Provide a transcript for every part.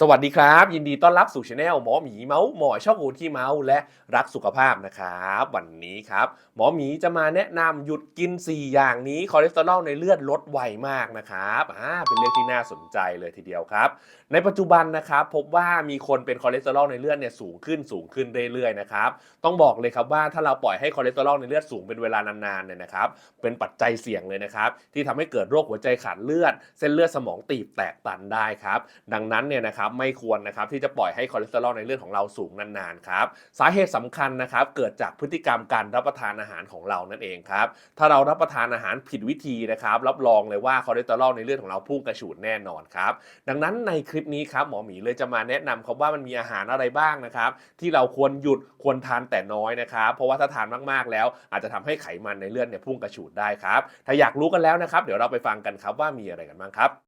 สวัสดีครับ ยินดีต้อนรับสู่ช anel หมอหมีเมาส์หมอชอบหูที่เมาส์และรักสุขภาพนะครับ วันนี้ครับหมอหมีจะมาแนะนำหยุดกิน 4 อย่างนี้คอเลสเตอรอลในเลือดลดไวมากนะครับอ่าเป็นเรื่องที่น่าสนใจเลยทีเดียวครับ ในปัจจุบันนะครับพบว่ามีคนเป็นคอเลสเตอรอลในเลือดเนี่ยสูงขึ้นสูงขึ้นเรื่อยๆนะครับต้องบอกเลยครับว่าถ้าเราปล่อยให้คอเลสเตอรอลในเลือดสูงเป็นเวลานานๆเนี่ยนะครับเป็นปัจจัยเสี่ยงเลยนะครับที่ทำให้เกิดโรคหัวใจขาดเลือด เส้นเลือดสมองตีบแตกตันได้ครับดังนั้นเนี่ยนะครับไม่ควรนะครับที่จะปล่อยให้คอเลสเตอรอลในเลือดของเราสูงนานๆครับสาเหตุสำคัญนะครับเกิดจากพฤติกรรมการรับประทานอาหารของเรานั่นเองครับถ้าเรารับประทานอาหารผิดวิธีนะครับรับรองเลยว่าคอเลสเตอรอลในเลือดของเราพุ่งกระฉูดแน่นอนครับดังนั้นในคลิปนี้ครับหมอหมีเลยจะมาแนะนำครับว่ามันมีอาหารอะไรบ้างนะครับที่เราควรหยุดควรทานแต่น้อยนะครับเพราะว่าถ้าทานมากๆแล้ว อาจจะทำให้ไขมันในเลือดเนี่ยพุ่งกระฉูดได้ครับถ้าอยากรู้กันแล้วนะครับ เดี๋ยวเราไปฟังกันครับว่ามีอะไรกันบ้างครับ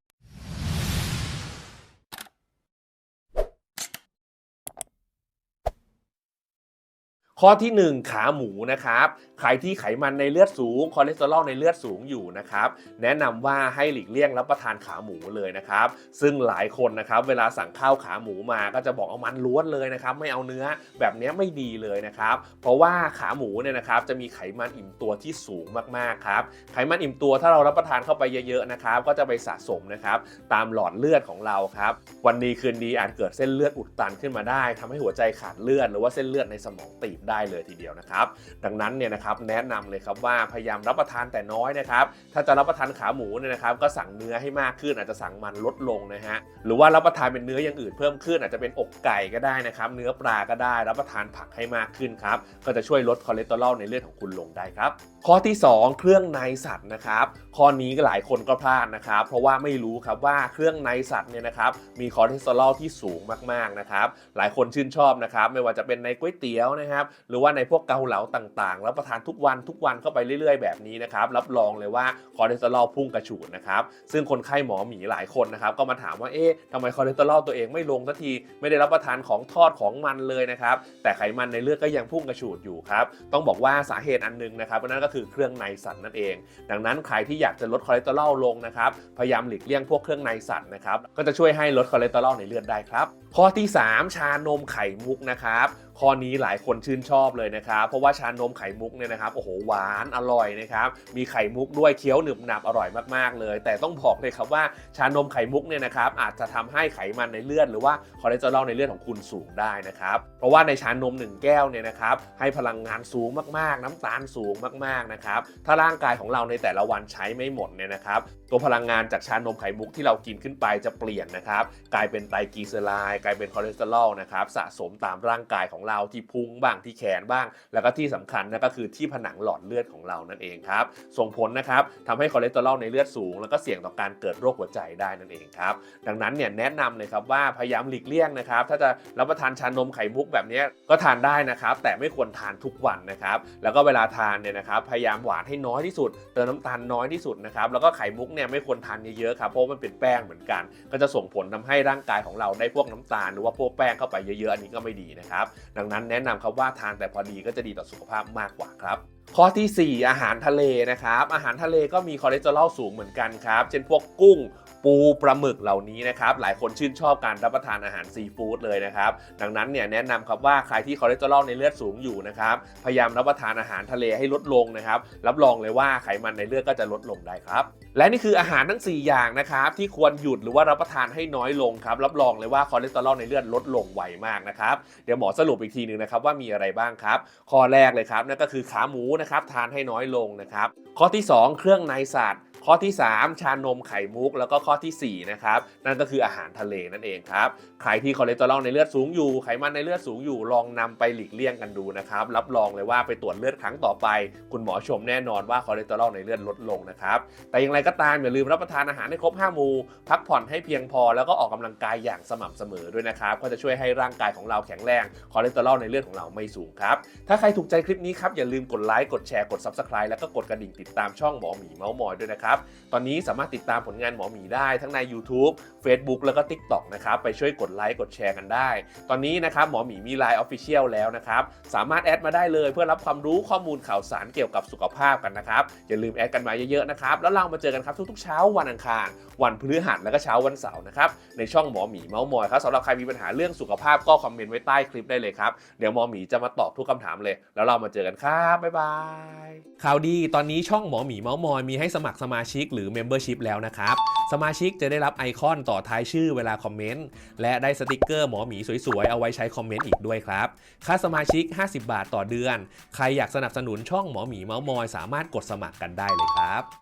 ข้อที่ 1 ขาหมูนะครับใครที่ไขมันในเลือดสูงคอเลสเตอรอลในเลือดสูงอยู่นะครับแนะนำว่าให้หลีกเลี่ยงรับประทานขาหมูเลยนะครับ ซึ่งหลายคนนะครับเวลาสั่งข้าวขาหมูมาก็จะบอกเอามันล้วนเลยนะครับไม่เอาเนื้อแบบนี้ไม่ดีเลยนะครับ เพราะว่าขาหมูเนี่ยนะครับจะมีไขมันอิ่มตัวที่สูงมากๆครับไขมันอิ่มตัวถ้าเรารับประทานเข้าไปเยอะๆนะครับก็จะไปสะสมนะครับตามหลอดเลือดของเราครับวันดีคืนดีอาจเกิดเส้นเลือดอุดตันขึ้นมาได้ทำให้หัวใจขาดเลือดหรือว่าเส้นเลือดในสมองตีบได้เลยทีเดียวนะครับ ดังนั้นเนี่ยนะครับแนะนำเลยครับว่าพยายามรับประทานแต่น้อยนะครับ ถ้าจะรับประทานขาหมูเนี่ยนะครับ ก็สั่งเนื้อให้มากขึ้นอาจจะสั่งมันลดลงนะฮะหรือว่ารับประทานเป็นเนื้ออย่างอื่นเพิ่มขึ้นอาจจะเป็นอกไก่ก็ได้นะครับ เนื้อปลาก็ได้ รับประทานผักให้มากขึ้นครับก็จะช่วยลดคอเลสเตอรอลในเลือดของคุณลงได้ครับข้อที่ 2 เครื่องในสัตว์นะครับข้อนี้ก็หลายคนก็พลาดนะครับ เพราะว่าไม่รู้ครับว่าเครื่องในสัตว์เนี่ยนะครับมีคอเลสเตอรอลที่สูงมากๆนะครับหลายคนชื่นชอบนะครับไม่ว่าจะเป็นในก๋วยเตี๋ยวนะครับหรือว่าในพวกเกาเหลาต่างๆ แล้วประทานทุกวันทุกวันเข้าไปเรื่อยๆ แบบนี้นะครับ รับรองเลยว่าคอเลสเตอรอลพุ่งกระฉูดนะครับ ซึ่งคนไข้หมอหมีหลายคนนะครับ ก็มาถามว่า เอ๊ะทำไมคอเลสเตอรอลตัวเองไม่ลงสักที ไม่ได้รับประทานของทอดของมันเลยนะครับ แต่ไขมันในเลือดก็ยังพุ่งกระฉูดอยู่ครับ ต้องบอกว่าสาเหตุอันหนึงนะครับนั่นก็คือเครื่องในสัตว์นั่นเอง ดังนั้นใครที่อยากจะลดคอเลสเตอรอลลงนะครับ พยายามหลีกเลี่ยงพวกเครื่องในสัตว์นะครับ ก็จะช่วยให้ลดคอเลสเตอรอลในเลือดได้ครับ ข้อที่ 3 ชานมไข่มุกนะครับ ข้อนี้หลายคนชื่นชอบเลยนะครับ เพราะว่าชานมไข่มุกเนี่ยนะครับโอ้โหหวานอร่อยนะครับ มีไข่มุกด้วยเคี้ยวหนึบหนับอร่อยมากๆเลย แต่ต้องบอกเลยครับว่าชานมไข่มุกเนี่ยนะครับอาจจะทำให้ไขมันในเลือดหรือว่าคอเลสเตอรอลในเลือดของคุณสูงได้นะครับเพราะว่าในชานม 1 แก้วเนี่ยนะครับให้พลังงานสูงมากๆ น้ำตาลสูงมากๆนะครับถ้าร่างกายของเราในแต่ละวันใช้ไม่หมดเนี่ยนะครับตัวพลังงานจากชานมไข่มุกที่เรากินขึ้นไปจะเปลี่ยนนะครับกลายเป็นไตรกลีเซอไรด์กลายเป็นคอเลสเตอรอลนะครับสะสมตามร่างกายของเราที่พุงบ้างที่แขนบ้าง แล้วก็ที่สำคัญนะก็คือที่ผนังหลอดเลือดของเรานั่นเองครับ ส่งผลนะครับทำให้คอเลสเตอรอลในเลือดสูง แล้วก็เสี่ยงต่อการเกิดโรคหัวใจได้นั่นเองครับ ดังนั้นเนี่ยแนะนำเลยครับว่าพยายามหลีกเลี่ยงนะครับ ถ้าจะรับประทานชานมไข่มุกแบบนี้ก็ทานได้นะครับ แต่ไม่ควรทานทุกวันนะครับ แล้วก็เวลาทานเนี่ยนะครับพยายามหวานให้น้อยที่สุด เติมน้ำตาลน้อยที่สุดนะครับแล้วก็ไข่มุกเนี่ยไม่ควรทานเยอะๆครับเพราะมันเป็นแป้งเหมือนกัน ก็จะส่งผลทำให้ร่างกายของเราได้พวกน้ำตาล หรือว่าพวกแป้งเข้าไปเยอะๆอันนี้ก็ไม่ดีนะครับดังนั้นแนะนำครับว่าทานแต่พอดีก็จะดีต่อสุขภาพมากกว่าครับข้อทีสี่ 4 อาหารทะเลนะครับ อาหารทะเลก็มีคอเลสเตอรอลสูงเหมือนกันครับ เช่นพวกกุ้ง ปูปลาหมึกเหล่านี้นะครับหลายคนชื่นชอบการรับประทานอาหารซีฟู้ดเลยนะครับดังนั้นเนี่ยแนะนำครับว่าใครที่คอเลสเตอรอลในเลือดสูงอยู่นะครับพยายามรับประทานอาหารทะเลให้ลดลงนะครับรับรองเลยว่าไขมันในเลือดก็จะลดลงได้ครับและนี่คืออาหารทั้ง 4 อย่างนะครับที่ควรหยุดหรือว่ารับประทานให้น้อยลงครับรับรองเลยว่าคอเลสเตอรอลในเลือดลดลงไวมากนะครับเดี๋ยวหมอสรุปอีกทีหนึ่งนะครับว่ามีอะไรบ้างครับ ข้อแรกเลยครับนั่นก็คือขาหมูนะครับทานให้น้อยลงนะครับข้อที่ 2 เครื่องในสัตว์ ข้อที่ 3 ชานมไข่มุก แล้วก็ข้อทีสี่ 4 นะครับ นั่นก็คืออาหารทะเลนั่นเองครับ ใครที่คอเลสเตอรอลในเลือดสูงอยู่ ไขมันในเลือดสูงอยู่ ลองนำไปหลีกเลี่ยงกันดูนะครับ รับรองเลยว่าไปตรวจเลือดครั้งต่อไป คุณหมอชมแน่นอนว่าคอเลสเตอรอลในเลือดลดลงนะครับ แต่อย่างไรก็ตามอย่าลืมรับประทานอาหารให้ครบ5หมู่ พักผ่อนให้เพียงพอ แล้วก็ออกกำลังกายอย่างสม่ำเสมอด้วยนะครับ ก็จะช่วยให้ร่างกายของเราแข็งแรง คอเลสเตอรอลในเลือดของเราไม่สูงครับ ถ้าใครถูกใจคลิปนี้ครับอย่าลืมกดไลค์ กดแชร์ กด Subscribe แล้วก็กดกระดิ่งติดตามช่องหมอหมีเมาส์มอยด้วยนะครับตอนนี้สามารถติดตามผลงานหมอหมีได้ทั้งใน YouTube Facebook แล้วก็ TikTok นะครับ ไปช่วยกดไลค์กดแชร์กันได้ ตอนนี้นะครับหมอหมีมี Line Official แล้วนะครับ สามารถแอดมาได้เลยเพื่อรับความรู้ข้อมูลข่าวสารเกี่ยวกับสุขภาพกันนะครับ อย่าลืมแอดกันมาเยอะๆนะครับ แล้วเรามาเจอกันครับทุกๆเช้าวันอังคาร วันพฤหัสแล้วก็เช้าวันเสาร์นะครับในช่องหมอหมีเมาส์มอยครับสำหรับใครมีปัญหาเรื่องสุขภาพก็คอมเมนต์ไว้ใต้คลิปได้เลยครับเดี๋ยวหมอหมีจะมาตอบทุกคำถามเลย แล้วเรามาเจอกันครับบ๊ายบายข่าวดีตอนนี้ช่องหมอหมีเมาส์มอยมีให้สมัครสมาชิกหรือ Membership แล้วนะครับ สมาชิกจะได้รับไอคอนต่อท้ายชื่อเวลาคอมเมนต์ และได้สติกเกอร์หมอหมีสวยๆ เอาไว้ใช้คอมเมนต์อีกด้วยครับ ค่าสมาชิก 50 บาทต่อเดือน ใครอยากสนับสนุนช่องหมอหมีเมาส์มอยสามารถกดสมัครกันได้เลยครับ